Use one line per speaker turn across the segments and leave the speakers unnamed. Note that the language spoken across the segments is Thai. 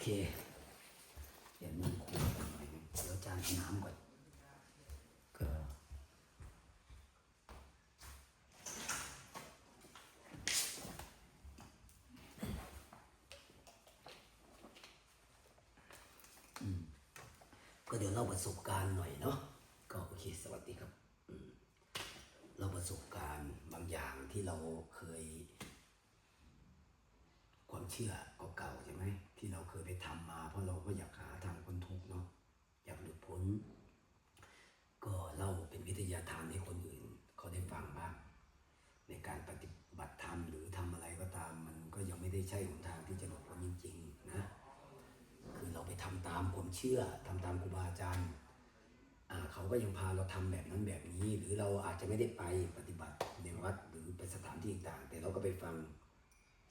เค เดี๋ยวนั่งคุยกันหน่อยเดี๋ยวจานน้ำก่อนก็ก็เดี๋ยวเล่าประสบการณ์หน่อยเนาะก็โอเคสวัสดีครับเล่าประสบการณ์บางอย่างที่เราเคย ความเชื่อเก่าๆใช่ไหม ที่เราเคยไปทำมา เพราะเราก็อยากหาทางพ้นทุกเนาะอยากหลุดพ้น ก็เล่าเป็นวิทยาทานให้คนอื่นเขาได้ฟังบ้างในการปฏิบัติธรรมหรือทำอะไรก็ตาม มันก็ยังไม่ได้ใช่หนทางที่จะหลุดพ้นจริง ๆ นะคือเราไปทำตามความเชื่อทำตามครูบาอาจารย์เขาก็ยังพาเราทำแบบนั้นแบบนี้ หรือเราอาจจะไม่ได้ไปปฏิบัติในวัดหรือไปสถานที่ต่างๆแต่เราก็ไปฟัง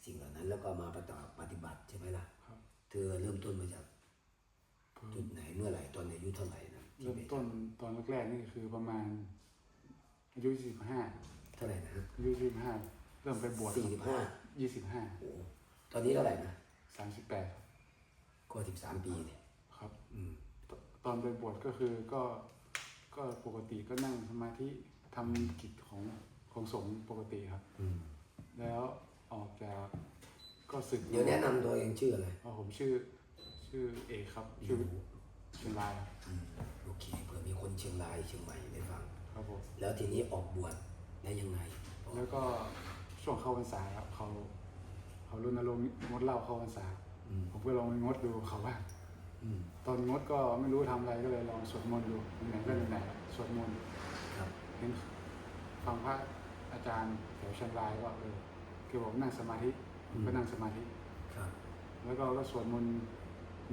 สิ่งเหล่านั้น แล้วก็มาปฏิบัติปฏิบัติใช่ไหมล่ะ
ครับ
เธอเริ่มต้นมาจากจุดไหนเมื่อไหร่ตอนอายุเท่าไหร่นะที่
เริ่ม
ไป
ต้นตอนแรกๆนี่คือประมาณ อายุสิบห้า
เท่าไหร่นะ
อายุสิบห้าเริ่มไปบวช
สี่สิบห้า
ยี่สิบห้า
โอ้ตอนนี้เท่าไหร่นะ
สามสิบแปด
ก็สิบสามปีเนี่ย
ครับ
อืม
ตตอนไปบวชก็คือก็ก็ปกติก็นั่งสมาธิทำกิจของของสงฆ์ปกติครับ
อืม
แล้ว ออกจากก็สึก
เดี๋ยวแนะนำตัวเองชื่ออะไร
อ๋อผมชื่อชื่อเอกครับชื่อเชียงรายครับ
อืมโอเคเผื่อมีคนเชียงรายเชียงใหม่ได้ฟัง
ครับผม
แล้วทีนี้ออกบวชได้ยังไง
แล้วก็ช่วงเข้าพรรษาครับเขาเขารณรงค์งดเหล้าเข้าพรรษา
อืม
ผมก็ลองงดดูเขาว่า
อืม
ตอนงดก็ไม่รู้ทำอะไรก็เลยลองสวดมนต์ดูไหนๆก็ไหนๆสวดมนต์
ครับ
เห็นฟังพระอาจารย์แถวเชียงรายก็เออ แกบอกนั่งสมาธิผมก็นั่งสมาธิ
ครับ
แล้วก็ก็สวดมนต์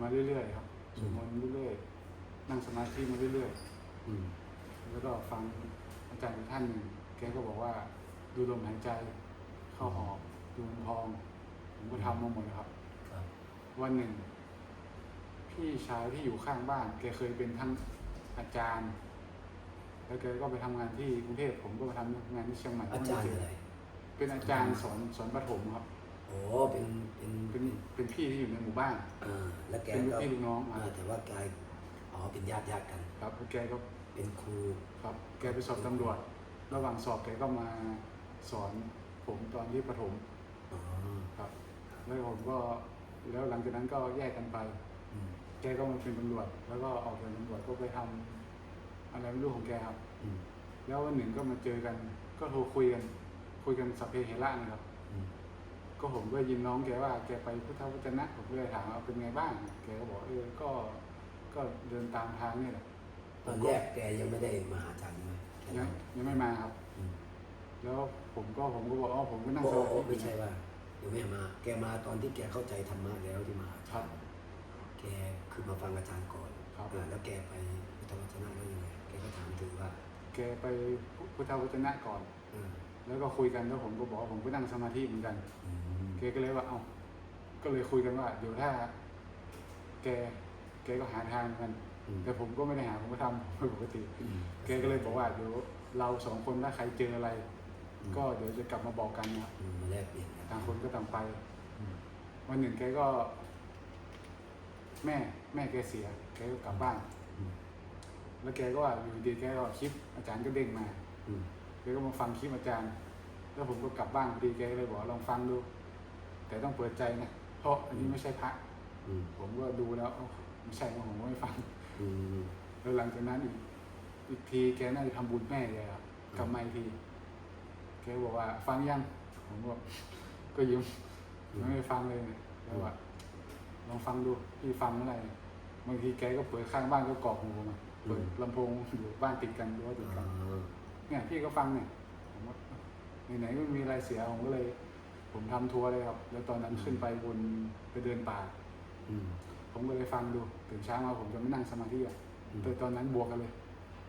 มาเรื่อยๆครับสวดมนต์เรื่อยๆนั่งสมาธิมาเรื่อย
อืม
ๆ แล้วก็ฟังอาจารย์อีกท่านหนึ่งแกก็บอกว่าดูลมหายใจเข้าออกดูลมพอง ผมก็ทำมาหมดเลยครับ
ครับ
วันหนึ่ง พี่ชายที่อยู่ข้างบ้าน แกเคยเป็นทั้งอาจารย์ แล้วแกก็ไปทำงานที่กรุงเทพผมก็ไปทำงานที่เชียงใหม่
อาจารย์อะไร
เป็นอาจารย์สอนสอนประถมครับ
โอ้เป็นเป็น
เป็นเป็นพี่ที่อยู่ในหมู่บ้าน
อ่าแล้วแก
เป็นลูก
ก็
พี่ลูกน้องอะ
อ่าแต่ว่าแกอ๋อเป็นญาติญาติกัน
ครับแล้วแกก็
เป็นครู
ครับ แกไปสอบตำรวจ ระหว่างสอบแกก็มาสอนผมตอนที่ประถม
อ๋อ
ครับ แล้วผมก็แล้วหลังจากนั้นก็แยกกันไป
อืม
แกก็มาเป็นตำรวจ แล้วก็ออกจากตำรวจก็ไปทำอะไรไม่รู้ของแกครับ
อืม
แล้ววันหนึ่งก็มาเจอกัน ก็โทรคุยกัน คุยกันสัพเพเหระนะครับ
อืม
ก็ผมก็ยินน้องแกว่าแกไปพุทธวจนะผมก็เลยถามว่าเป็นไงบ้าง แกก็บอกเออก็ก็เดินตามทางนี่แหละ
ตอนแรกแกยังไม่ได้มาหาอาจารย์ใช่ไหมแค่
ยั
นั้
ง
น
ยังไม่มาครับ
อืม
แล้วผมก็ผมก็บอกอ๋อผมก็นั่ง
โอ้
ส
โอ้
มาธิ
ไม่ใช่ว่าเดี๋ยวไม่มา แกมาตอนที่แกเข้าใจธรรมะแล้วที่มาหาอา
ครั
จา
บ
รย์แกคือมาฟังอาจารย์ก่อน
ครับ
อ่าแล้วแกไปพุทธวจนะแล้วยังไงแกก็ถามถึงว่า
แกไปพุทธวจนะก่อน
อ่า
แล้วก็คุยกันแล้วผมก็บอกว่าผมก็นั่งสมาธิเหมือนกัน
อืม
แกก็เลยว่าเอ้าก็เลยคุยกันว่าเดี๋ยวถ้า แกแกก็หาทางเหมือนกัน
อืม
แต่ผมก็ไม่ได้หาผมก็ทำปกติ
อืม
แกก็เลยบอกว่าเดี๋ยวเราสองคนถ้าใครเจออะไร
อืม
ก็เดี๋ยวจะกลับมาบอกกันนะครับ
อืมมาแลกเปลี่ยนกัน
ต่างคนก็ต่างไป
อืม
วันหนึ่งแกก็ แม่ แม่แกเสียแกก็กลับบ้าน
อืม
แล้วแกก็ว่าอยู่ดีๆแกก็คลิปอาจารย์ก็เด้งมา
อืม
แกก็มาฟังคลิปอาจารย์ แล้วผมก็กลับบ้านพอดีแกก็เลยบอกว่าลองฟังดู แต่ต้องเปิดใจนะเพราะอันนี้ไม่ใช่พระ
อืม
ผมก็ดูแล้วเอ้าไม่ใช่นะผมก็ไม่ฟัง
อืม
แล้วหลังจากนั้นอีกอีกทีแกน่าจะทำบุญแม่แกครับกลับมาอีกทีแกบอกว่าฟังยังผมก็ก็ยิ้มไม่ได้ฟังเลยแล้วว่าลองฟังดูพี่ฟังเมื่อไหร่บางทีแกก็เปิดข้างบ้านก็กรอกหูมาเปิดลำโพงอยู่บ้านติดกันรั้วติดกัน
อ่า
เนี่ยพี่ก็ฟังเนี่ยผมว่าไหนๆก็ไม่มีอะไรเสียผมก็เลย ผมทำทัวร์เลยครับ แล้วตอนนั้นขึ้นไปบนไปเดินป่า
อืม
ผมก็เลยฟังดูตื่นเช้ามาผมจะไม่นั่งสมาธิอะ
อืม
แต่ตอนนั้นบวกกันเลย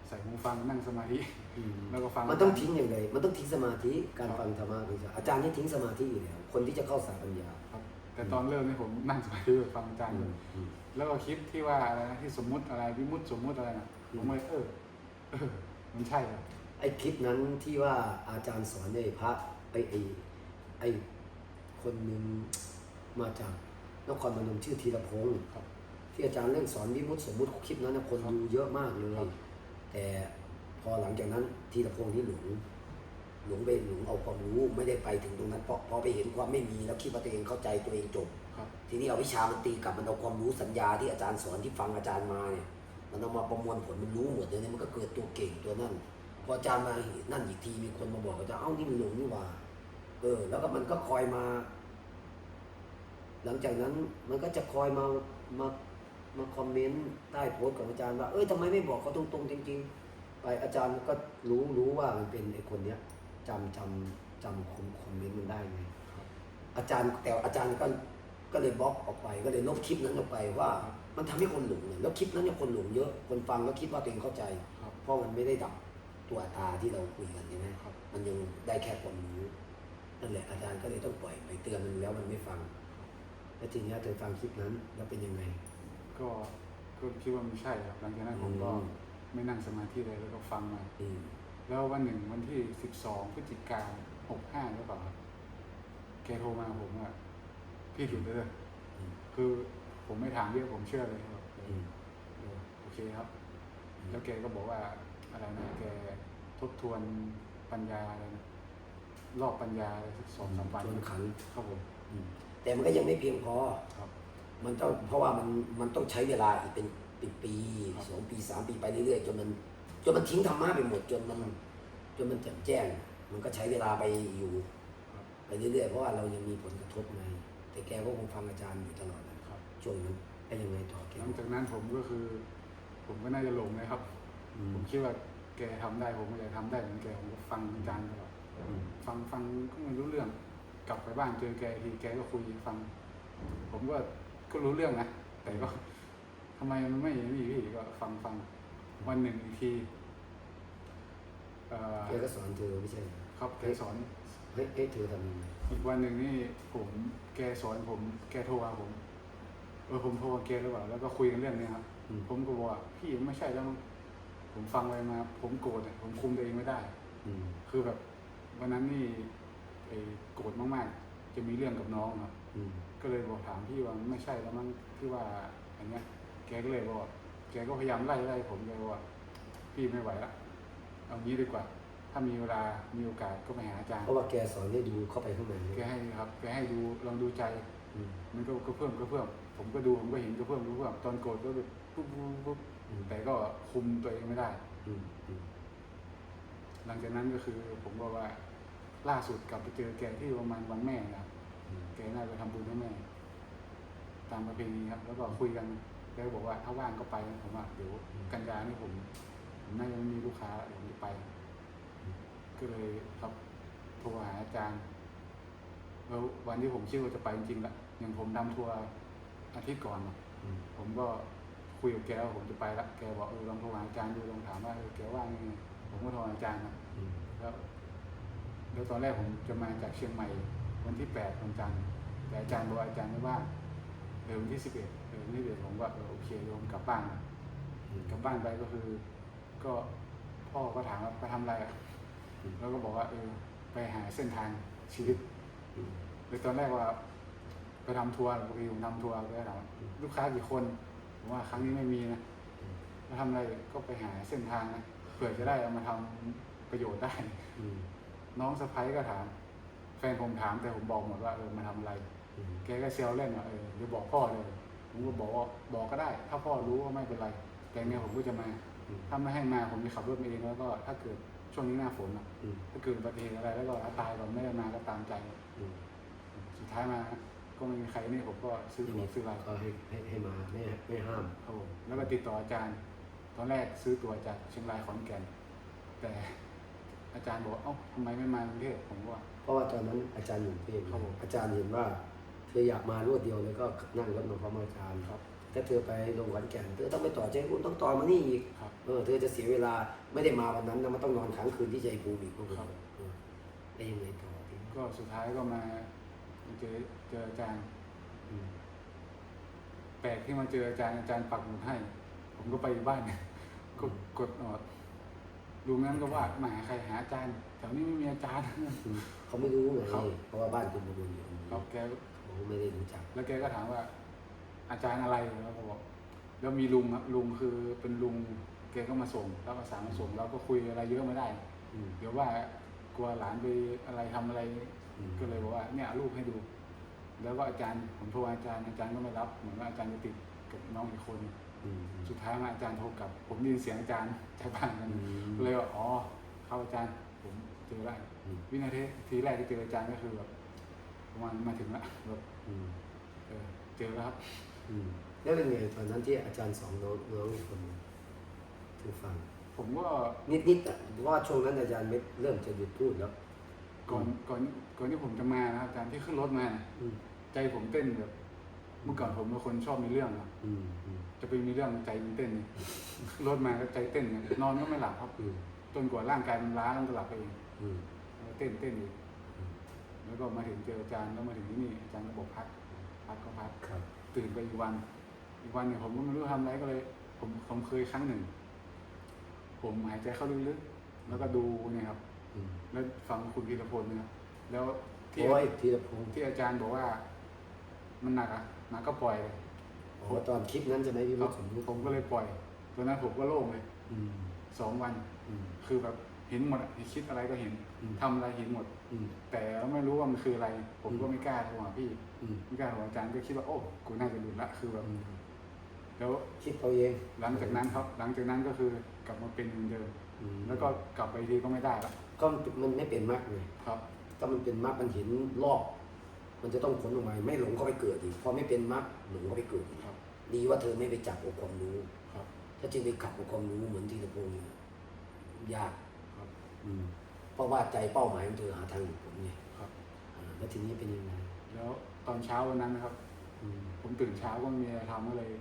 ใส่หูฟังนั่งสมาธิ
อืม
แล้วก็ฟัง
มันต้องทิ้งอย่างไรมันต้องทิ้งสมาธิการฟังธรรมะคืออาจารย์ที่ทิ้งสมาธิอยู่แล้วคนที่จะเข้าสายปัญญา
ครับแต่ตอนเริ่มนี่ผมนั่งสมาธิฟังอาจารย์
อื
เล
ม
ย
อืม
แล้วก็คลิปที่ว่าอะไรนะที่สมมุติอะไรวิมุตติสมมุติอะไรนะ
อืม
ผมเลยเออเออมันใช่ครับ
ไอ้คลิปนั้นที่ว่าอาจารย์สอนไอ้พระไอ้ไอ้ไอ้คนหนึ่งมาจากนครพนมชื่อธีรพงศ์
ครับ
ที่อาจารย์เรื่องสอนวิมุตติสมมุติคลิปนั้นนะคนดูเยอะมากเลย
ครับ
แต่พอหลังจากนั้นธีรพงศ์นี่หลงหลงไปหลงเอาความรู้ไม่ได้ไปถึงตรงนั้นเพราะพอไปเห็นความไม่มีแล้วคิดว่าตัวเองเข้าใจตัวเองจบ
ครับ
ทีนี้เอาวิชามันตีกลับมันเอาความรู้สัญญาที่อาจารย์สอนที่ฟังอาจารย์มาเนี่ยมันเอามาประมวลผลมันรู้หมดเลยเนี่ยมันก็เกิดตัวเก่งตัวนั่น พออาจารย์มานั่นอีกทีมีคนมาบอกอาจารย์เอ้านี่มันหลงนี่หว่า เออ แล้วก็มันก็คอยมา หลังจากนั้นมันก็จะคอยมามามาคอมเมนต์ใต้โพสต์ของอาจารย์ว่า เอ้ยทำไมไม่บอกเขาตรงๆจริง ๆ ไปอาจารย์ก็รู้รู้ว่ามันเป็นไอ้คนเนี้ยจำจำจำคอมคอมเมนต์มันได้ไง
ครับ
อาจารย์แต่อาจารย์ก็ก็เลยบล็อกออกไปก็เลยลบคลิปนั้นออกไปว่า มันทำให้คนหลงเลยแล้วคลิปนั้นเนี่ยคนหลงเยอะคนฟังแล้วคิดว่าตัวเองเข้าใจ
ครับ
เพราะมันไม่ได้ดับ ตัวอัตราที่เราคุยกันใช่ไหม
ครับ
มันยังได้แค่ความรู้นั่นแหละอาจารย์ก็เลยต้องปล่อยไปเตือนมันแล้วมันไม่ฟัง แล้วทีเนี้ยเธอฟังคลิปนั้นแล้วเป็นยังไง
ก็ก็คิดว่าไม่ใช่ครับ หลังจากนั้นผมก็
อืม
ไม่นั่งสมาธิเลยแล้วก็ฟังมา
อืม
แล้ววันหนึ่งวันที่สิบสองพฤศจิกาหกห้าหรือเปล่าครับแกโทรมาผมว่าพี่หยุดเลย
อืม
คือผมไม่ถามเยอะผมเชื่อเลยครับ
อืม
เออโอเคครับ แล้วแกก็บอกว่า อะไรนะแกทบทวนปัญญาอะไรนะรอบปัญญาอะไรสักสองสามวัน
ชวนขัน
ครับผม
อืมแต่มันก็ยังไม่เพียงพอ
ครับ
มันต้องเพราะว่ามันมันต้องใช้เวลาอีกเป็นปีปี
ครับ
สองปีสามปีไปเรื่อยๆจนมันจนมันทิ้งธรรมะไปหมดจนมันจนมันแจ่มแจ้ง มันก็ใช้เวลาไปอยู่
ครับ
ไปเรื่อยๆเพราะว่าเรายังมีผลกระทบไงแต่แกก็คงฟังอาจารย์อยู่ตลอดนะครับ ช่วงนั้นได้ยังไงต่อแก
หลังจากนั้นผมก็คือ ผมก็น่าจะหลงเลยครับ
อืม
ผมคิดว่าแกทำได้ผมก็จะทำได้เหมือนแกผมก็ฟังอาจารย์ตลอด
อืม
ฟังฟังก็ไม่รู้เรื่อง กลับไปบ้านเจอแกทีแกก็คุยฟัง ผมก็ก็รู้เรื่องนะแต่ก็ ทำไมมันไม่นี่พี่ก็ฟังฟังวันหนึ่งอีกทีเอ่อ
แกก็สอนเธอไม่ใช่เหรอ
ครับแกสอน
ให้ให้เธอทำยังไง
อีกวันหนึ่งนี่ผมแกสอนผม แกโทรมาผมเออผมโทรมาแกหรือเปล่าแล้วก็คุยกันเรื่องนี้ครับ
อืม
ผมก็บอกว่าพี่ไม่ใช่แล้วมั้ง ผมฟังไปมา ผมโกรธเนี่ยผมคุมตัวเองไม่ได้
อืม
คือแบบวันนั้นนี่ไอ้โกรธมากๆ จะมีเรื่องกับน้องครับ
อืม
ก็เลยบอกถามพี่ว่าไม่ใช่แล้วมั้งที่ว่าอย่างเงี้ยแกก็เลยบอกแกก็พยายามไล่ไล่ผมแกบอกว่าพี่ไม่ไหวละเอางี้ดีกว่า ถ้ามีเวลามีโอกาสก็ไปหาอาจารย์
เพราะว่าแกสอนให้ดูเข้าไปข้างใน
แกให้ครับแกให้ดูลองดูใจ
อืม
มันก็ก็เพิ่มก็เพิ่ม ผมก็ดูผมก็เห็นก็เพิ่มก็เพิ่มตอนโกรธก็แบบปุ๊บปุ๊บปุ๊บ
อืม
แต่ก็คุมตัวเองไม่ได้
อืมอืม
หลังจากนั้นก็คือผมบอกว่าล่าสุดกลับไปเจอแกที่ประมาณวันแม่นะครับ
อืม
แกน่าจะทำบุญให้แม่ ตามประเพณีครับ แล้วก็คุยกันแกก็บอกว่าถ้าว่างก็ไปผมว่าเดี๋ยวกันยานี่ผมผมน่าจะไม่มีลูกค้าเดี๋ยวผมจะไป ก็เลยครับโทรหาอาจารย์ แล้ววันที่ผมคิดว่าจะไปจริงๆละอย่างผมทำทัวร์อาทิตย์ก่อนน่ะ
อืม
ผมก็ คุยกับแกว่าผมจะไปละแกบอกเออลองโทรหาอาจารย์ดูลองถามว่าเออแกว่างยังไงผมก็โทรหาอาจารย์นะ
อืม
แล้วแล้วตอนแรกผมจะมาจากเชียงใหม่ วันที่แปดวันจันทร์แต่อาจารย์บอกว่าอาจารย์ไม่ว่างเออวันที่สิบเอ็ดเออวันที่สิบเอ็ดผมว่าเออโอเคเดี๋ยวผมกลับบ้านนะ
อืม
กลับบ้านไปก็คือ ก็พ่อก็ถามว่าไปทำอะไรอะแล้วก็บอกว่าเออไปหาเส้นทางชีวิต
อืม
เลยตอนแรกว่า ไปทำทัวร์ปกติผมทำทัวร์ก็ถามว่าลูกค้ากี่คน ผมว่าครั้งนี้ไม่มีนะมาทำอะไรก็ไปหาเส้นทางนะเผื่อจะได้เอามาทำประโยชน์ได้
อืม
น้องสะพ้ายก็ถาม แฟนผมถามแต่ผมบอกหมดว่าเออมาทำอะไร
อืม
แกก็เซลเล่นว่าเออเดี๋ยวบอกพ่อเลยผมก็บอกว่าบอกก็ได้ ถ้าพ่อรู้ก็ไม่เป็นไร แต่ไงผมก็จะมา
อืม
ถ้าไม่ให้มาผมจะขับรถมาเองแล้วก็ถ้าเกิดช่วงนี้หน้าฝนอะ
อืม
ถ้าเกิดอุบัติเหตุอะไรแล้วก็ถ้าตายก่อนไม่ได้มาก็ตามใจ
อืม
สุดท้ายมา ก็ไม่มีใครนี่ผมก็ซื้อ
ที่
ตั๋ว
มี
ซื้ออะไร
ก็ให้ให้ให้มาไม่ไม่ห้าม
ครับผมแล้วก็ติดต่ออาจารย์ ตอนแรกซื้อตั๋วจากเชียงรายขอนแก่น แต่อาจารย์บอกว่าเอ้าทำไมไม่มากรุงเทพผมก็ว่า
เพราะว่าตอนนั้นอาจารย์อยู่กรุงเทพ
ครับผม
อาจารย์เห็นว่า เธออยากมารวดเดียวเลยก็นั่งรถมาพร้อมอาจารย์
ครับ
ถ้าเธอไปลงขอนแก่นเธอต้องไปต่อใจคุณต้องต่อมานี่อีก
ครับ
เออเธอจะเสียเวลาไม่ได้มาวันนั้นนะมันต้องนอนค้างคืนที่ใจภูมิอีกพวก
ครับ
เออได้ยังไงต่อทีนี้
ก็สุดท้ายก็มา เจอเจออาจารย์
อืม
แปลกที่มาเจออาจารย์อาจารย์ปักหมุดให้ ผมก็ไปอีกบ้านเนี่ยก็กดออดลุงนั้นก็ว่ามาหาใครหาอาจารย์แถวนี้ไม่มีอาจารย์
อืมเขาไม่รู้ไง
ครับ
เพราะว่าบ้านคุณมาดูอยู่
ครับแก
อ๋อไม่ได้รู้จัก
แล้วแกก็ถามว่า อาจารย์อะไรแล้วก็บอกแล้วมีลุงครับลุงคือเป็นลุงแกก็มาส่งแล้วก็สามมาส่งเราก็คุยอะไรเยอะไม่ได้
อืม
เดี๋ยวว่า กลัวหลานไปอะไรทำอะไร
อืม
ก็เลยบอกว่าเนี่ยเอารูปให้ดู แล้วก็อาจารย์ผมโทรอาจารย์อาจารย์ก็ไม่รับเหมือนว่าอาจารย์จะติดกับน้องอีกคน
อืม
สุดท้ายมาอาจารย์โทรกลับ ผมได้ยินเสียงอาจารย์จากบ้านกัน
อืม
ก็เลยว่าอ๋อเข้าอาจารย์ผมเจอแล้ว
อืม
วินาทีทีแรกที่เจออาจารย์ก็คือแบบประมาณมาถึงละแบบ
อืม
เออเจอแล้วครับ
อืมแล้วเป็นไงตอนนั้นที่อาจารย์สอนน้องน้องอีกคนหนึ่งถึงฟัง
ผมก็
นิดนิดๆอะเพราะว่าช่วงนั้นอาจารย์ไม่เริ่มจะหยุดพูดแล้ว
ก่อนก่อนก่อนที่ผมจะมานะครับอาจารย์ที่ขึ้นรถมาน่ะ
อืม
ใจผมเต้นแบบ เมื่อก่อนผมเป็นคนชอบมีเรื่องครับ
อืมอืม
จะไปมีเรื่องใจมันเต้นเนี่ยขึ้นรถมาก็ใจเต้นเนี่ยนอนก็ไม่หลับครับ
อืม
จนกว่าร่างกายมันล้าแล้วมันก็หลับไปเอง
อืม
แล้วเต้นเต้นอีก
อืม
แล้วก็มาถึงเจออาจารย์แล้วมาถึงที่นี่อาจารย์ก็บอกพักพักก็พัก
ครับ
ตื่นไปอีกวัน อีกวันเนี่ยผมก็ไม่รู้ทำอะไรก็เลย ผมผมเคยครั้งหนึ่ง ผมหายใจเข้าลึกๆแล้วก็ดูเนี่ยครับ
อืม
แล้วฟังคุณพีรพลเนี่ยครับแล้วที่
โอ้ยธีรพงศ์
ที่อาจารย์บอกว่า มันหนักอะหนักก็ปล่อยเลย
อ๋อตอนคลิปนั้นจะไหมพี่
ครั
มุ
บ
กสมมุติ
ผมก็เลยปล่อยตอนนั้นผมก็โล่งเลย
อืม
สองวัน
อืม
คือแบบเห็นหมดอะคิดอะไรก็เห็น
อืม
ทำอะไรเห็นหมด
อืม
แต่ไม่รู้ว่ามันคืออะไร ผมก็
อืม
ไม่กล้าโทรหาพี่
อืม
ไม่กล้าโทรหาอาจารย์ก็คิดว่าโอ้กูน่าจะหลุดละคือแบบ
อืม
แล้ว
คิดเอาเอง
หลังจากนั้นครับ หลังจากนั้นก็คือกลับมาเป็นเหมือนเดิม
อืม
แล้วก็กลับไปทีก็ไม่ได้ละ
ก็มันไม่เป็นมากเลย
ครับ
ถ้ามันเป็นมรรคมันเห็นรอบ มันจะต้องผลออกมาไม่หลงก็ไปเกิดอีกพอไม่เป็นมรรคหลงก็ไปเกิดอีก
ครับ
ดีว่าเธอไม่ไปจับองค์ความรู้
ครับ
ถ้าจริงไปขับองค์ความรู้เหมือนที่ตะพงศ์เนี่ยยาก
ครับ
อืมเพราะว่าใจเป้าหมายของเธอหาทางหลุดพ้นไง
ครับ
อ่าแล้วทีนี้เป็นยังไง
แล้วตอนเช้าวันนั้นนะครับ
อืม
ผมตื่นเช้าก็ไม่มีอะไรทำก็เลย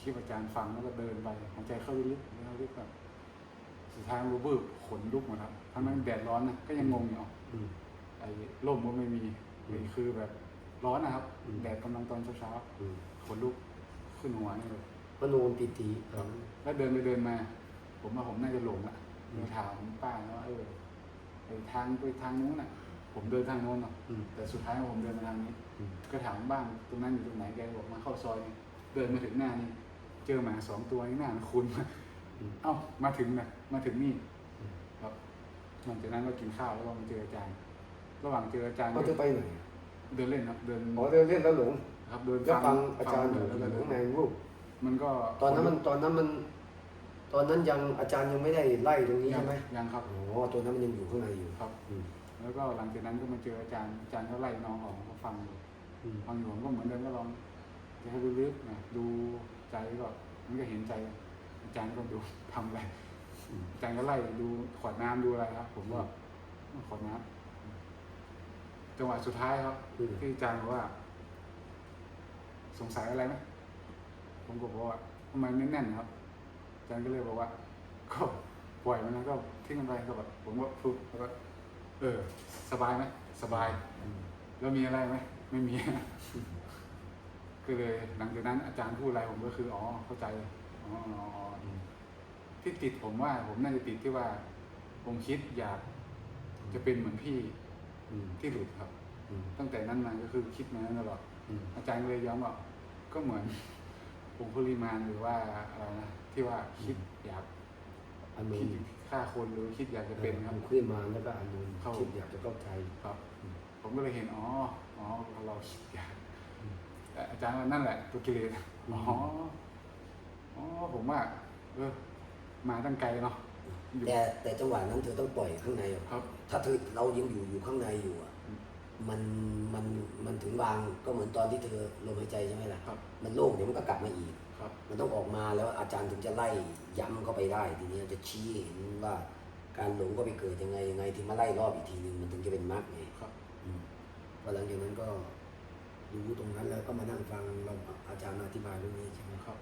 คลิปอาจารย์ฟังแล้วก็เดินไปหายใจเข้าลึกๆแล้วลึกแบบสุดท้ายรู้บึ้บขนลุกหมดครับทั้งนั้นแดดร้อนนะก็ยังงงอยู่อ๋อ
อืม
ไอ้ร่มก็ไม่มี
อืม
คือแบบร้อนนะครับ
อืม
แดดกำลังตอนเช้า
อืม
ๆขนลุกขึ้นหัวนี่เลย
พระโนมปิติตอนนั้น
แล้วเดินไปเดินมา ผมว่าผมน่าจะหลงละ
อืม
เลยถามป้าว่าเออไอ้ทางไปทางนู้นน่ะ ผมเดินทางโน้นเนาะ
อืม
แต่สุดท้ายผมเดินมาทางนี้
อืม
ก็ถามบ้างตรงนั้นอยู่ตรงไหนแกบอกมาเข้าซอยนี่ เดินมาถึงหน้านี่เจอหมาสองตัวนี่หน้ามันคุ้นมาก
อืม
เอ้ามาถึงนะมาถึงนี่
อืม
ครับหลังจากนั้นก็กินข้าวแล้วก็มาเจออาจารย์ ระหว่างเจออาจารย์
เขา
ก็
จะไปไหน
เดินเล่นครับ เดิน
อ๋อเดินเล่นแล้วหลง
ครับเดิน
แล้วฟังอาจารย์อ
ฟั
ยู่
งแล้วก็เดิ
ข้านงในรูป
มันก็
ตอนนั้นมันตอนนั้นมัน ตอนนั้นยังอาจารย์ยังไม่ได้ไล่ตรงนี้
ยัง
ใช่ไหม
ยังครับ
อ๋อตัวนั้นมันยังอยู่ข้างในอยู่
ครับ
อืม
แล้วก็หลังจากนั้นก็มาเจออาจารย์อาจารย์ก็ไล่น้องออกก็ฟังอยู่
อืม
ฟังอยู่ผมก็เหมือนเดิมก็ลอง จะให้ลึกๆนะดูใจก็มันก็เห็นใจ อาจารย์ก็ดูทำอะไร
อืม
อาจารย์ก็ไล่ดูขวดน้ำดูอะไรครับ ผมก็ขวดน้ำจังหวะสุดท้ายครับ
อืม
ที่อาจารย์บอกว่า สงสัยอะไรไหมผมก็บอกว่าทำไมไม่แน่นครับอาจารย์ก็เลยบอกว่า ก็ปล่อยมันนะก็ทิ้งมันไปก็แบบผมก็ฟุบแล้วก็เออ สบายไหมสบาย
อืม
แล้วมีอะไรไหมไม่มี ก็เลยหลังจากนั้นอาจารย์พูดอะไรผมก็คืออ๋อเข้าใจอ๋ออ๋ออ๋อ
อืม
ที่ติดผมว่า ผมน่าจะติดที่ว่า ผมคิดอยากจะเป็นเหมือนพี่
อืม
ที่หลุดครับ
อืม
ตั้งแต่นั้นมาก็คือคิดมาตลอด
อืม
อาจารย์ก็เลยย้ำว่าก็เหมือนองคุลิมานหรือว่าอะไรนะที่ว่าคิดอยาก
อันนู้
คิด
น
ฆ่าคนหรือคิดอยากจะเป็นครับ
ขึ้นมาแล้วก็อันนู้น
เข้า
คิดอยากจะเข้าใจ
ครับ ผมก็เลยเห็นอ๋ออ๋อเราคิดอยาก
อืม
แต่อาจารย์ว่านั่นแหละตัวกิเลสอ๋ออ๋อผมว่า เออ มาตั้งไกลเนาะอยู่
แต่แต่จังหวะนั้นเธอต้องปล่อยข้างในออก
ครับ
ถ้าเธอเรายังอยู่อยู่ข้างในอยู่อะ
อืม
มันมันมันถึงวางก็เหมือนตอนที่เธอลมหายใจใช่ไหมล่ะ
ครับ
มันโล่งเดี๋ยวมันก็กลับมาอีก
ครับ
มันต้องออกมาแล้วอาจารย์ถึงจะไล่ย้ำเข้าไปได้ทีนี้จะชี้เห็นว่าการหลงก็ไปเกิดยังไงยังไงถึงมาไล่รอบอีกทีหนึ่งมันถึงจะเป็นมรรคไง
ครับ
อืมพอหลังจากนั้นก็ รู้ตรงนั้นแล้วก็มานั่งฟังเราอาจารย์มาอธิบายเรื่องนี้ใช่ไหม
ครับ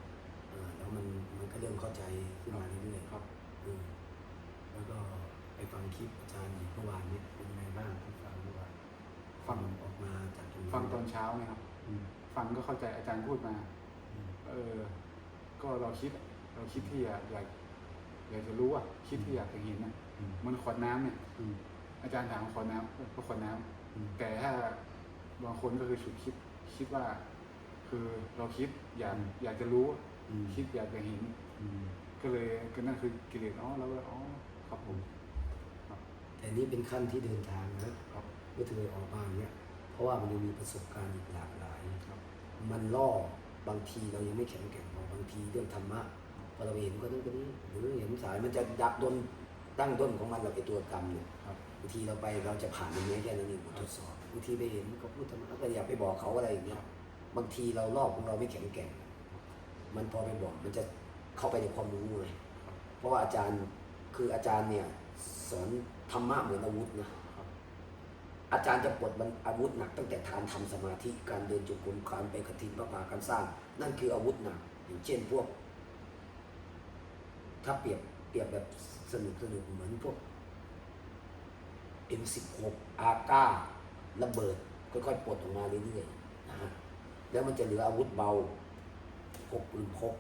อ่าแล้วมันมันก็เริ่มเข้าใจขึ้นมาเรื่อย
ครับ
ๆอืมแล้วก็ไปฟังคลิปอาจารย์อีกเมื่อวานนี้เป็นยังไงบ้างที่ฟังเมื่อวาน
ฟัง
ออกมาจากตรงนี้
ฟังตอนเช้าเนะครับ
อืม
ฟังก็เข้าใจอาจารย์พูดมา
อืม
เออ ก็เราคิด เราคิดที่อยากอยากอยากจะรู้อะคิดที่อยากจะเห็นอะ
อืม
มันขวดน้ำเนี่ย
อืม
อาจารย์ถามว่าขวดน้ำเออก็ขวดน้ำ
อืม
แต่ถ้า บางคนก็คือฉุดคิดคิดว่า คือเราคิดอยากอยากจะรู้
อืม
คิดอยากจะเห็น
อืม
ก็เลยก็นั่นคือกิเลสอ๋อแล้วก็อ๋อครับผม
แต่นี่เป็นขั้นที่เดินทางนะครับเมื่อเธอออกมาเนี่ยเพราะว่ามันยังมีประสบการณ์อีกหลากหลาย
ครับ
มันล่อบางทีเรายังไม่แข็งแกร่งพอบางทีเรื่องธรรมะพอเราเห็นก็นั้นก็นี้หรือเห็นสายมันจะดักดนตั้งต้นของมันเราไอตัวกรรมเนี่ย
ครับ
บางทีเราไปเราจะผ่านตรงนี้แค่นั้นเองบททดสอบ บางทีไปเห็นเขาพูดธรรมะก็อย่าไปบอกเขาอะไรอย่างเงี้ยบางทีเรารอบของเราไม่แข็งแกร่ง มันพอไปบอกมันจะเข้าไปในความรู้ไงเพราะว่าอาจารย์คืออาจารย์เนี่ยสอนธรรมะเหมือนอาวุธนะอาจารย์จะปลดมันอาวุธหนักตั้งแต่ทานทำสมาธิการเดินจุกมการไปกฐินพระป่าการสร้าง นั่นคืออาวุธหนักอย่างเช่นพวก ถ้าเปรียบเปรียบแบบสนุกสนุกเหมือนพวก M16 อาก้า ระเบิดค่อยๆปลดออกมาเรื่อยๆนะฮะแล้วมันจะเหลืออาวุธเบาพกปืนพก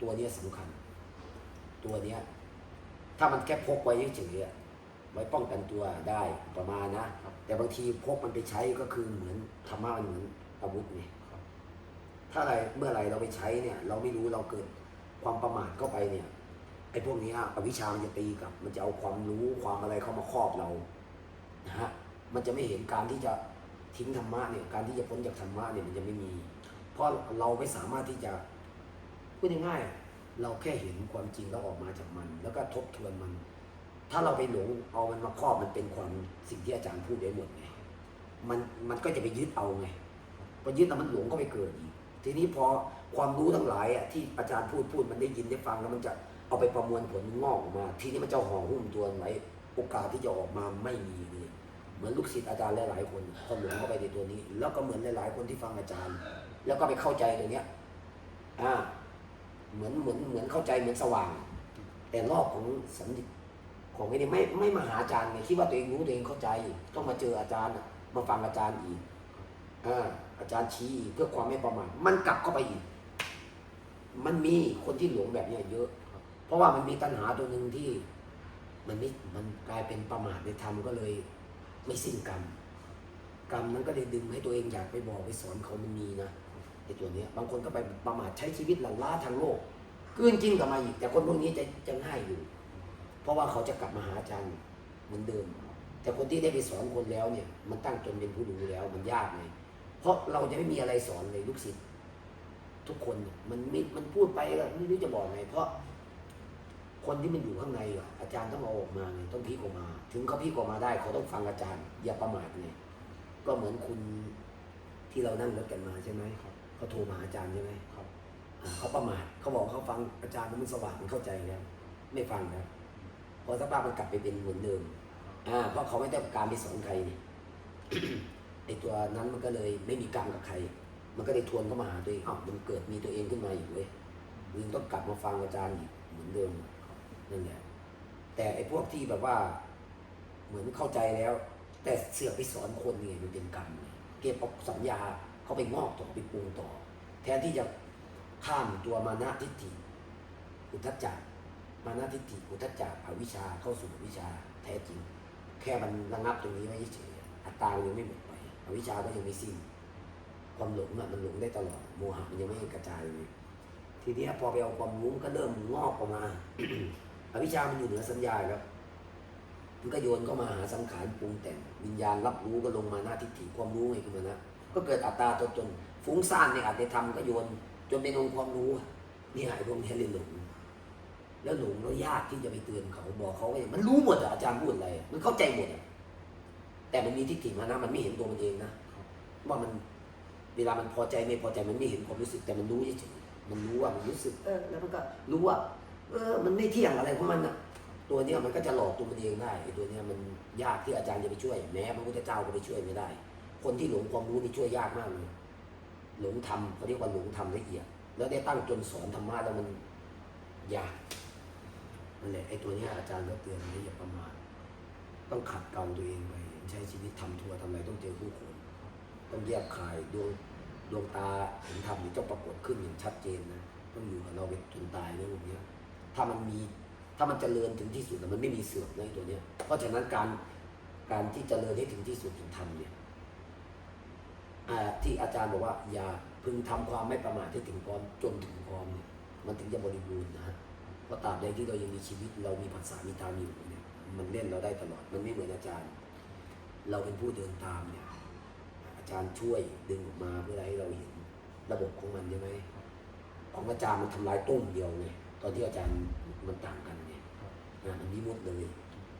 ตัวเนี้ยสำคัญ ตัวเนี้ย ถ้ามันแค่พกไว้เฉยๆอะไว้ป้องกันตัวได้ประมาณนะ
ครับ
แต่บางทีพกมันไปใช้ก็คือเหมือนธรรมะมันเหมือนอาวุธไง
ครับ
ถ้าอะไรเมื่อไหรเราไปใช้เนี่ย เราไม่รู้เราเกิดความประมาทเข้าไปเนี่ยไอ้พวกเนี้ยอวิชชามันจะตีกลับ มันจะเอาความรู้ความอะไรเข้ามาครอบเรานะฮะ มันจะไม่เห็นการที่จะทิ้งธรรมะเนี่ยการที่จะพ้นจากธรรมะเนี่ยมันจะไม่มี เพราะเราไม่สามารถที่จะพูดง่ายๆเราแค่เห็นความจริงแล้วออกมาจากมัน แล้วก็ทบทวนมัน ถ้าเราไปหลงเอามันมาครอบมันเป็นความสิ่งที่อาจารย์พูดไว้หมดไงมันมันก็จะไปยึดเอาไงพอยึดแล้วมันหลงก็ไปเกิดอีกทีนี้พอความรู้ทั้งหลายอะที่อาจารย์พูดพูดมันได้ยินได้ฟังแล้วมันจะเอาไปประมวลผลงอกออกมา ทีนี้มันจะห่อหุ้มตัวไว้โอกาสที่จะออกมาไม่มี เหมือนลูกศิษย์อาจารย์หลายๆคนพอหลงเข้าไปในตัวนี้ แล้วก็เหมือนหลายๆคนที่ฟังอาจารย์ แล้วก็ไปเข้าใจตัวเนี้ยอ่าเหมือนเหมือนเหมือนเข้าใจเหมือนสว่าง แต่รอบของสันติของไอ้นี่ไม่ไม่มาหาอาจารย์ไงคิดว่าตัวเองรู้ตัวเองเข้าใจ ต้องมาเจออาจารย์มาฟังอาจารย์อีกอ่าอาจารย์ชี้เพื่อความไม่ประมาทมันกลับเข้าไปอีก มันมีคนที่หลงแบบเนี้ยเยอะ เพราะว่ามันมีตัณหาตัวหนึ่งที่ มันไม่มันกลายเป็นประมาทในธรรมก็เลย ไม่สิ้นกรรม กรรมนั้นก็เลยดึงให้ตัวเองอยากไปบอกไปสอนเขามันมีนะไอ้ตัวเนี้ยบางคนก็ไปประมาทใช้ชีวิตหลั่นล้าทางโลกกืนจริงกลับมาอีก แต่คนพวกนี้จะจะง่ายอยู่ เพราะว่าเขาจะกลับมาหาอาจารย์เหมือนเดิม แต่คนที่ได้ไปสอนคนแล้วเนี่ย มันตั้งตนเป็นผู้รู้แล้วมันยากไงเพราะเราจะไม่มีอะไรสอนเลยลูกศิษย์ทุกคนมันมันพูดไปแล้วไม่รู้จะบอกไงเพราะ คนที่มันอยู่ข้างในอะอาจารย์ต้องเอาออกมาไงต้องพลิกออกมา ถึงเขาพลิกออกมาได้เขาต้องฟังอาจารย์ อย่าประมาทไงก็เหมือนคุณที่เรานั่งรถกันมาใช่ไหม
ครับ
เขาโทรมาหาอาจารย์ใช่ไหม
ครับ
อ่าเขาประมาทเขาบอกเขาฟังอาจารย์แล้วมันสว่างมันเข้าใจแล้วไม่ฟังแล้วพอสักพักมันกลับไปเป็นเหมือนเดิมอ่าเพราะเขาไม่ได้การไปสอนใครนี่ไอตัวนั้นมันก็เลยไม่มีกรรมกับใคร มันก็เลยทวนเข้ามาหาตัวเองอ้าวมันเกิดมีตัวเองขึ้นมาอีกเว้ยมึงต้องกลับมาฟังอาจารย์อีกเหมือนเดิม นั่นแหละแต่ไอ้พวกที่แบบว่า เหมือนเข้าใจแล้ว แต่เสือกไปสอนคนนี่มันเป็นกรรมเก็บเอาสัญญาเขาไปงอกต่อไปปรุงต่อ แทนที่จะข้ามตัวมานะทิฏฐิอุทธัจจะมานะทิฏฐิอุทธัจจะอวิชาเข้าสู่วิชาแท้จริง แค่มันระงับตรงนี้ไว้เฉยอัตตายังไม่หมดไปอวิชาก็ยังไม่สิ้นความหลงอะมันหลงได้ตลอดโมหะมันยังไม่กระจายเลยทีเนี้พอไปเอาความรู้ก็เริ่มงอกออกมา อวิชชามันอยู่เหนือสัญญาแล้วมันก็โยนเข้ามาหาสังขารปรุงแต่งวิญญาณรับรู้ก็ลงมาหน้าทิฏฐิความรู้ไงขึ้นมานะก็เกิดอัตตาตัวตนฟุ้งซ่านในอัตติธรรมก็โยนจนเป็นองค์ความรู้อะนี่ไอ้พวกนี้เลยหลงแล้วหลงแล้วยากที่จะไปเตือนเขาบอกเขาว่าอย่างมันรู้หมดอะอาจารย์พูดอะไรอะมันเข้าใจหมดอะแต่มันมีทิฏฐิมานะ มันไม่เห็นตัวมันเองนะว่ามันเวลามันพอใจไม่พอใจมันไม่เห็นความรู้สึกแต่มันรู้เฉยๆมันรู้ว่ามันรู้สึกเออแล้วมันก็รู้ว่า เออมันไม่เที่ยงอะไรของมันอะ ตัวเนี้ยมันก็จะหลอกตัวมันเองได้ไอ้ตัวเนี้ยมันยากที่อาจารย์จะไปช่วย แม้พระพุทธเจ้าก็ไปช่วยไม่ได้ คนที่หลงความรู้นี่ช่วยยากมากเลยหลงทำเขาเรียกว่าหลงทำละเอียด แล้วได้ตั้งจนสอนธรรมะแล้วมันยากนั่นแหละไอ้ตัวเนี้ยอาจารย์ก็เตือนไม่อย่าประมาทต้องขัดเกลาตัวเองไปใช้ชีวิตทำทัวร์ทำอะไรต้องเจอผู้คน ต้องแยกขายดวงดวงตาเห็นธรรมนี่จะปรากฏขึ้นอย่างชัดเจนนะต้องอยู่กับเราไปจนตายเรื่องพวกนี้ ถ้ามันมี ถ้ามันจเจริญถึงที่สุดแล้วมันไม่มีเสื่อมในตัวเนี้ยเพราะฉะนั้นการการที่จเจริญให้ถึงที่สุดถึงธรรมเนี่ยที่อาจารย์บอกว่า อย่าพึงทำความไม่ประมาทให้ถึงพร้อมจนถึงพร้อมเนี่ยมันถึงจะบริบูรณ์นะฮะเพราะตราบใดที่เรายังมีชีวิต เรามีภาษามีตามอยู่เนี่ยมันเล่นเราได้ตลอดมันไม่เหมือนอาจารย์ เราเป็นผู้เดินตามเนี่ยอาจารย์ช่วยดึงออกมาเพื่อให้เราเห็นระบบของมันใช่ไหมของอาจารย์มันทำลายตุ้มเดียวไง ตอนที่อาจารย์มันต่างกันไงอะมันวิมุตเลย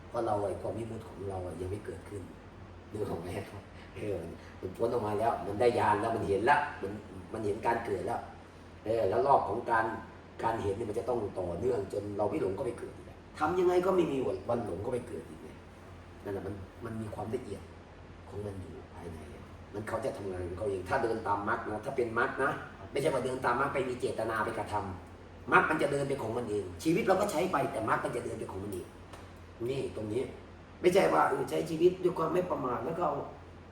เพราะเราไอ้ความวิมุตของเราอะยังไม่เกิดขึ้นนึกออกไหมเออมันพ้นออกมาแล้ว มันได้ยานแล้วมันเห็นแล้วมันมันเห็นการเกิดแล้วเออแล้วรอบของการการเห็นเนี่ยมันจะต้องต่อเนื่องจนเราไม่หลงก็ไปเกิดอีกทำยังไงก็ไม่มีวันหลงก็ไปเกิดอีกเลยนั่นแหละมันมันมีความละเอียดของมันอยู่ภายในมันเขาจะทำงานของเขาเองถ้าเดินตามมรรคนะถ้าเป็นมรรคนะ ไม่ใช่ว่าเดินตามมรรคไปมีเจตนาไปกระทำ มรรคมันจะเดินไปของมันเอง ชีวิตเราก็ใช้ไปแต่มรรคมันจะเดินไปของมันเองนี่ตรงนี้ ไม่ใช่ว่าเออใช้ชีวิตด้วยความไม่ประมาทแล้วก็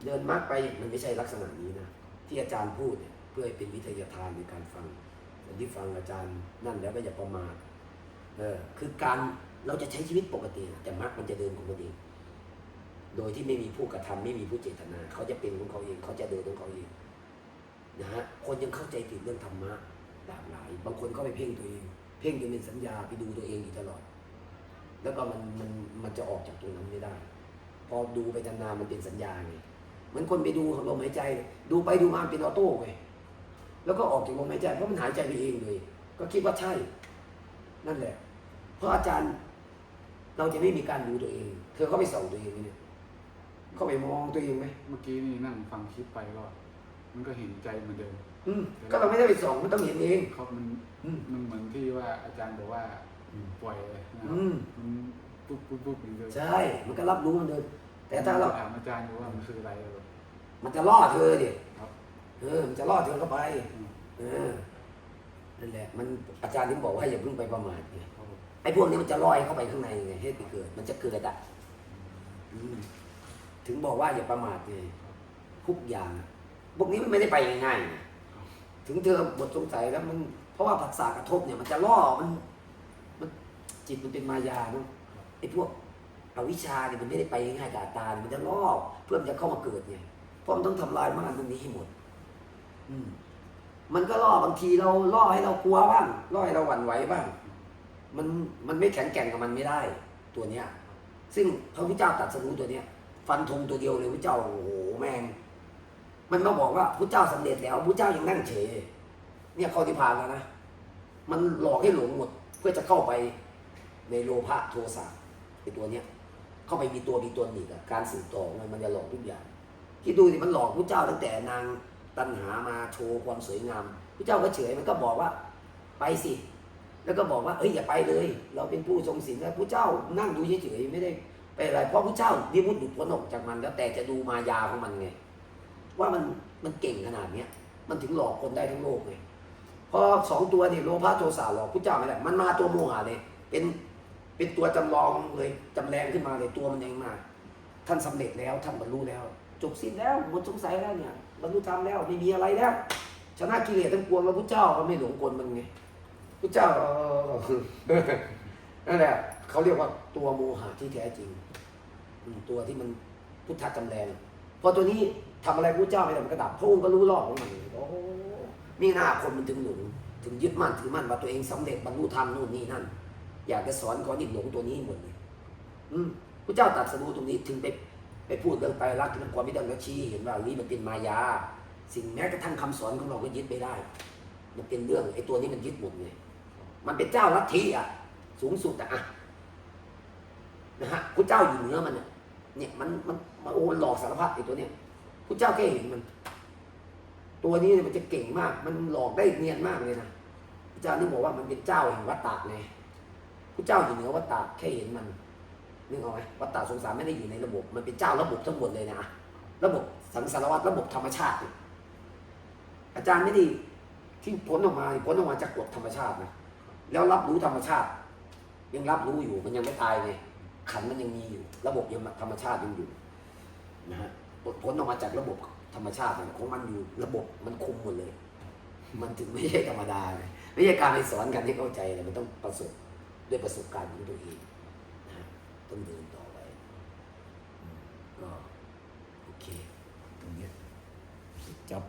เดินมรรคไปมันไม่ใช่ลักษณะนี้นะที่อาจารย์พูดเนี่ยเพื่อให้เป็นวิทยาทานในการฟังคนที่ฟังอาจารย์นั่นแล้วก็อย่าประมาทเออคือการเราจะใช้ชีวิตปกตินะแต่มรรคมันจะเดินของมันเองโดยที่ไม่มีผู้กระทำไม่มีผู้เจตนา เขาจะเป็นของเขาเองเขาจะเดินของเขาเองนะฮะคนยังเข้าใจผิดเรื่องธรรมะ หลากหลาย บางคนก็ไปเพ่งตัวเอง เพ่งจนเป็นสัญญาไปดูตัวเองอยู่ตลอด แล้วก็มันมันมันจะออกจากตรงนั้นไม่ได้ พอดูไปนานๆมันเป็นสัญญาไงเหมือนคนไปดูลมหายใจ ดูไปดูมาเป็นออโต้ไงแล้วก็ออกจากลมหายใจเพราะมันหายใจไปเองเลย ก็คิดว่าใช่ นั่นแหละ เพราะอาจารย์เราจะไม่มีการดูตัวเอง เธอเข้าไปส่องตัวเองเนี่ยเข้าไปมองตัวเองไหม
เมื่อกี้นี่นั่งฟังคลิปไปก็ มันก็เห็นใจเหมือนเดิม
อืมก็เราไม่ได้ไปส่องมันต้องเห็นเอง
เขามัน
อืม
มันเหมือนที่ว่าอาจารย์บอกว่า
อืม
ปล่อยเลยนะครั
อื
บ
ม
มันปุ๊บปุ๊บปุ๊บอย่างเดียว
ใช่ มันก็รับรู้มันเดินแต่ถ้าเรา
ถามอาจารย์อยู่ว่ามันคืออะไรแบบ
มันจะล่อเธอดิ
ครับ
เออมันจะล่อเธอเข้าไป
อืม
เออนั่นแหละ มันอาจารย์ถึงบอกว่าอย่าเพิ่งไปประมาทไง
ครับผม
ไอ้พวกนี้มันจะลอยเข้าไปข้างในไงให้ไปเกิด มันจะเกิดอะอืมถึงบอกว่าอย่าประมาทไงทุกอย่างอะพวกนี้มันไม่ได้ไปง่ายๆไง ถึงเธอบทสงสัยแล้วมันเพราะว่าผัสสะกระทบเนี่ยมันจะล่อมันมันจิตมันเป็นมายาเนาะไอ้พวกอวิชชาเนี่ยมันไม่ได้ไปง่ายๆกับอัตา มันจะล่อเพื่อมันจะเข้ามาเกิดไงเพราะมันต้องทำลายม่านตรงนี้ให้หมด อืมมันก็ล่อบางทีเราล่อให้เรากลัวบ้างล่อให้เราหวั่นไหวบ้าง มันมันไม่แข็งแกร่งกับมันไม่ได้ ตัวเนี้ย ซึ่งพระพุทธเจ้าตรัสรู้ตัวเนี้ย ฟันธงตัวเดียวเลยพระเจ้าโอ้โหแม่ง มันมาบอกว่าพระเจ้าสำเร็จแล้วพระเจ้ายังนั่งเฉยเนี่ยเข้านิพพานแล้วนะมันหลอกให้หลงหมดเพื่อจะเข้าไปในโลภะโทสะไอตัวเนี้ยเข้าไปมีตัวมีตัวหนีกอะการสืบต่อมันมันจะหลอกทุกอย่างคิดดูสิมันหลอกพระเจ้าตั้งแต่นางตัณหามาโชว์ความสวยงามพระเจ้าก็เฉยมันก็บอกว่าไปสิ แล้วก็บอกว่าเอ้ยอย่าไปเลย เราเป็นผู้ทรงศีลแล้วพระเจ้านั่งดูเฉยๆไม่ได้ไปอะไรเพราะพระเจ้าวิมุตติหลุดพ้นออกจากมันแล้วแต่จะดูมายาของมันไง ว่ามันมันเก่งขนาดเนี้ยมันถึงหลอกคนได้ทั้งโลกไงพอสองตัวนี่โลภะโทสะหลอกพระเจ้าไม่ได้มันมาตัวโมหะเลยเป็นเป็นตัวจำลองเลยจำแรงขึ้นมาเลยตัวมันเองมา ท่านสำเร็จแล้วท่านบรรลุแล้ว จบสิ้นแล้วหมดสงสัยแล้วเนี่ยบรรลุธรรมแล้วไม่มีอะไรแล้วชนะกิเลสทั้งปวงแล้วพระเจ้าก็ไม่หลงกลมันไงพระเจ้าเออนั่นแหละเขาเรียกว่าตัวโมหะที่แท้จริงตัวที่มันพุทธะจำแรงพอตัวนี้ทำอะไรพระเจ้าไม่ได้มันก็ดับพระองค์ก็รู้รอบของมันโอ้โหนี่หน้าคนมันถึงหลงถึงยึดมั่นถือมั่นว่าตัวเองสำเร็จบรรลุธรรมนู่นนี่นั่น อยากจะสอนคนนี่หลงตัวนี้หมดเลยอืมพระเจ้าตัดสรู้ตรงนี้ถึงไปไปพูดเรื่องไตรลักษณ์เรื่องความไม่ต้องก็ชี้เห็นว่าอันนี้มันเป็นมายา สิ่งแม้กระทั่งคำสอนของเราก็ยึดไม่ได้ มันเป็นเรื่องไอ้ตัวนี้มันยึดหมดเลยมันเป็นเจ้าลัทธิอะ สูงสุดอะอะนะฮะพระเจ้าอยู่เหนือมันเนี่ยเนี่ยมันมันมันโอ้หลอกสารพัดไอ้ตัวเนี้ย พระเจ้าแค่เห็นมัน ตัวนี้มันจะเก่งมาก มันหลอกได้เนียนมากเลยนะพระเจ้านึกบอกว่ามันเป็นเจ้าแห่งวัตตะไงพระเจ้าอยู่เหนือวัตตะแค่เห็นมันนึกออกไหมวัตตะสงสารไม่ได้อยู่ในระบบ มันเป็นเจ้าระบบทั้งหมดเลยนะระบบสังสารวัตรระบบธรรมชาติ อาจารย์ไม่ได้ที่พ้นออกมาพ้นออกมาจากกฎธรรมชาตินะแล้วรับรู้ธรรมชาติ ยังรับรู้อยู่มันยังไม่ตายไงขันมันยังมีอยู่ ระบบยังธรรมชาติยังอยู่นะฮะ ผลออกมาจากระบบธรรมชาติของมันอยู่ระบบมันคุมหมดเลย มันถึงไม่ใช่ธรรมดาเลยไม่ใช่การไปสอนกันให้เข้าใจเลยมันต้องประสบด้วยประสบการณ์ของตัวเองนะต้องเดินต่อไปก็โอเคตรงนี้จับ